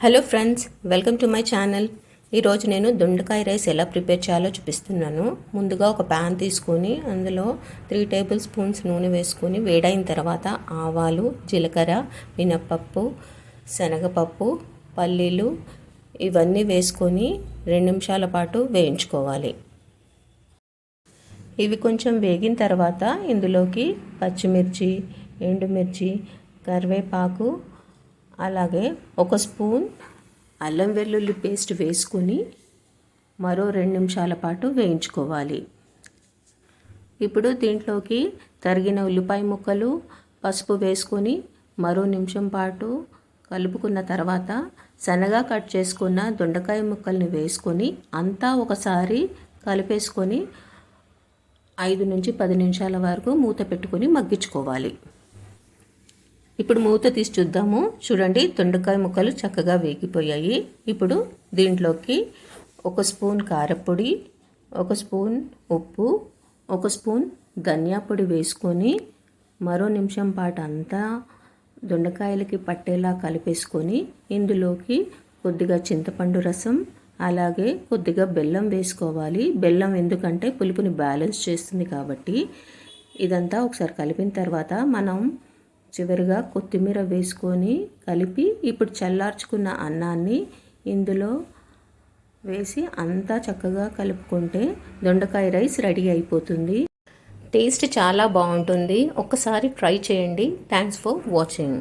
Hello friends welcome to my channel ఈరోజు నేను దొండకాయ రైస్ ఎలా ప్రిపేర్ చేయాలో చూపిస్తున్నాను. ముందుగా ఒక ప్యాన్ తీసుకొని అందులో త్రీ టేబుల్ స్పూన్స్ నూనె వేసుకొని వేడైన తర్వాత ఆవాలు జీలకర్ర మినప్పప్పు శనగపప్పు పల్లీలు ఇవన్నీ వేసుకొని రెండు నిమిషాల పాటు వేయించుకోవాలి. ఇవి కొంచెం వేగిన తర్వాత ఇందులోకి పచ్చిమిర్చి ఎండుమిర్చి కరివేపాకు అలాగే ఒక స్పూన్ అల్లం వెల్లుల్లి పేస్ట్ వేసుకుని మరో రెండు నిమిషాల పాటు వేయించుకోవాలి. ఇప్పుడు దీంట్లోకి తరిగిన ఉల్లిపాయ ముక్కలు పసుపు వేసుకొని మరో నిమిషం పాటు కలుపుకున్న తర్వాత శనగ కట్ చేసుకున్న దొండకాయ ముక్కల్ని వేసుకొని అంతా ఒకసారి కలిపేసుకొని ఐదు నుంచి పది నిమిషాల వరకు మూత పెట్టుకొని మగ్గించుకోవాలి. ఇప్పుడు మూత తీసి చూద్దాము. చూడండి దొండకాయ ముక్కలు చక్కగా వేగిపోయాయి. ఇప్పుడు దీంట్లోకి ఒక స్పూన్ కారపొడి ఒక స్పూన్ ఉప్పు ఒక స్పూన్ ధనియా పొడి వేసుకొని మరో నిమిషం పాటు అంతా దొండకాయలకి పట్టేలా కలిపేసుకొని ఇందులోకి కొద్దిగా చింతపండు రసం అలాగే కొద్దిగా బెల్లం వేసుకోవాలి. బెల్లం ఎందుకంటే పులుపుని బ్యాలెన్స్ చేస్తుంది కాబట్టి ఇదంతా ఒకసారి కలిపిన తర్వాత మనం చివరిగా కొత్తిమీర వేసుకొని కలిపి ఇప్పుడు చల్లార్చుకున్న అన్నాన్ని ఇందులో వేసి అంతా చక్కగా కలుపుకుంటే దొండకాయ రైస్ రెడీ అయిపోతుంది. టేస్ట్ చాలా బాగుంటుంది. ఒక్కసారి ట్రై చేయండి. Thanks for watching